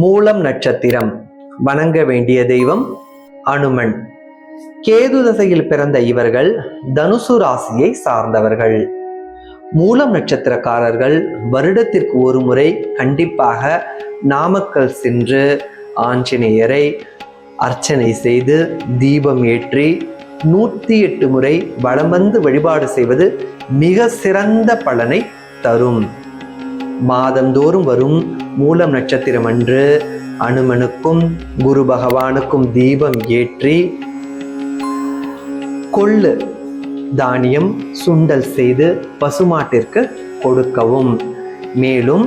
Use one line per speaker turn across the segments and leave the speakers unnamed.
மூலம் நட்சத்திரம். வணங்க வேண்டிய தெய்வம் அனுமன். கேது தசையில் பிறந்த இவர்கள் தனுசு ராசியை சார்ந்தவர்கள். மூலம் நட்சத்திரக்காரர்கள் வருடத்திற்கு ஒரு முறை கண்டிப்பாக நாமக்கல் சென்று ஆஞ்சநேயரை அர்ச்சனை செய்து தீபம் ஏற்றி நூற்றி எட்டு முறை வலம் வந்து வழிபாடு செய்வது மிக சிறந்த பலனை தரும். மாதந்தோறும் வரும் மூலம் நட்சத்திரம் அன்று அனுமனுக்கும் குரு பகவானுக்கும் தீபம் ஏற்றி கொள்ளு தானியம் சுண்டல் செய்து பசுமாட்டிற்கு கொடுக்கவும். மேலும்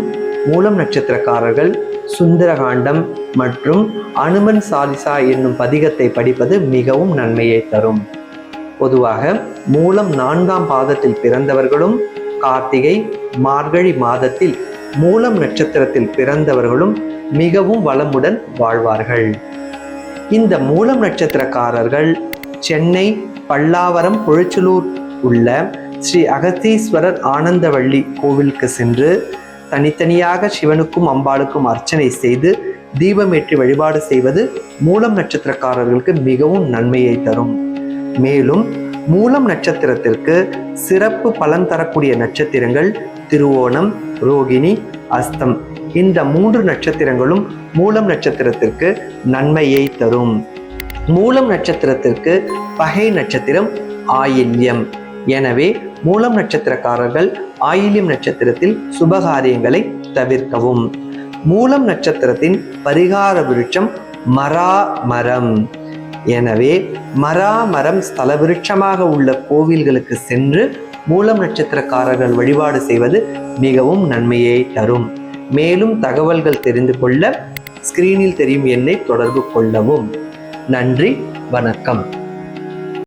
மூலம் நட்சத்திரக்காரர்கள் சுந்தரகாண்டம் மற்றும் அனுமன் சாலிசா என்னும் பதிகத்தை படிப்பது மிகவும் நன்மையை தரும். பொதுவாக மூலம் நான்காம் பாதத்தில் பிறந்தவர்களும் கார்த்திகை மார்கழி மாதத்தில் மூலம் நட்சத்திரத்தில் பிறந்தவர்களும் மிகவும் வளமுடன் வாழ்வார்கள். இந்த மூலம் நட்சத்திரக்காரர்கள் சென்னை பல்லாவரம் பொழிச்சலூர் உள்ள ஸ்ரீ அகத்தீஸ்வரர் ஆனந்தவள்ளி கோவிலுக்கு சென்று தனித்தனியாக சிவனுக்கும் அம்பாளுக்கும் அர்ச்சனை செய்து தீபமேற்றி வழிபாடு செய்வது மூலம் நட்சத்திரக்காரர்களுக்கு மிகவும் நன்மையை தரும். மேலும் மூலம் நட்சத்திரத்திற்கு சிறப்பு பலன் தரக்கூடிய நட்சத்திரங்கள் திருவோணம் ரோகிணி அஸ்தம். இந்த மூன்று நட்சத்திரங்களும் மூலம் நட்சத்திரத்திற்கு நன்மையை தரும். மூலம் நட்சத்திரத்திற்கு பகை நட்சத்திரம் ஆயில்யம். எனவே மூலம் நட்சத்திரக்காரர்கள் ஆயில்யம் நட்சத்திரத்தில் சுபகாரியங்களை தவிர்க்கவும். மூலம் நட்சத்திரத்தின் பரிகார விருட்சம் மரா மரம். எனவே மராமரம் ஸ்தல விருட்சமாக உள்ள கோவில்களுக்கு சென்று மூலம் நட்சத்திரக்காரர்கள் வழிபாடு செய்வது மிகவும் நன்மையை தரும். மேலும் தகவல்கள் தெரிந்து கொள்ள ஸ்கிரீனில் தெரியும் எண்ணை தொடர்பு கொள்ளவும். நன்றி வணக்கம்.